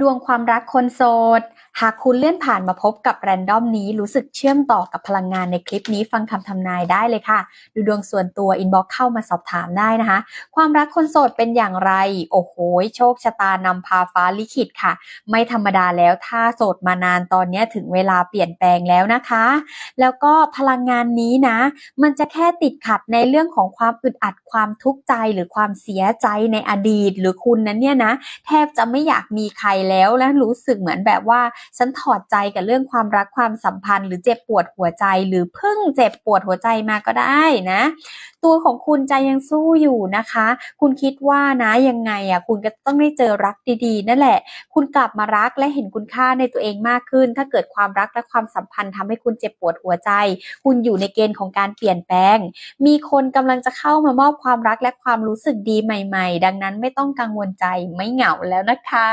ดวงความรักคนโสด หากคุณเลื่อนผ่านมาพบกับแรนดอมนี้รู้สึกเชื่อมต่อกับพลังงานในคลิปนี้ฟังคำทำนายได้เลยค่ะ ดูดวงส่วนตัวอินบ็อกเข้ามาสอบถามได้นะคะ ความรักคนโสดเป็นอย่างไร โอ้โห โชคชะตานำพาฟ้าลิขิตค่ะ ไม่ธรรมดาแล้วถ้าโสดมานานตอนนี้ถึงเวลาเปลี่ยนแปลงแล้วนะคะ แล้วก็พลังงานนี้นะ มันจะแค่ติดขัดในเรื่องของความอึดอัดความทุกข์ใจหรือความเสียใจในอดีต หรือคุณนั้นเนี่ยนะแทบจะไม่อยากมีใครแล้วและรู้สึกเหมือนแบบว่า ฉันถอดใจกับเรื่องความรักความสัมพันธ์ หรือเจ็บปวดหัวใจ หรือเพิ่งเจ็บปวดหัวใจมาก็ได้นะ ตัวของคุณใจยังสู้อยู่นะคะ คุณคิดว่านะยังไงอะคุณก็ต้องได้เจอรักดีๆ นั่นแหละ คุณกลับมารักและเห็นคุณค่าในตัวเองมากขึ้น ถ้าเกิดความรักและความสัมพันธ์ทำให้คุณเจ็บปวดหัวใจ คุณอยู่ในเกณฑ์ของการเปลี่ยนแปลง มีคนกำลังจะเข้ามามอบความรักและความรู้สึกดีใหม่ ๆ ดังนั้นไม่ต้องกังวลใจไม่เหงาแล้วนะคะ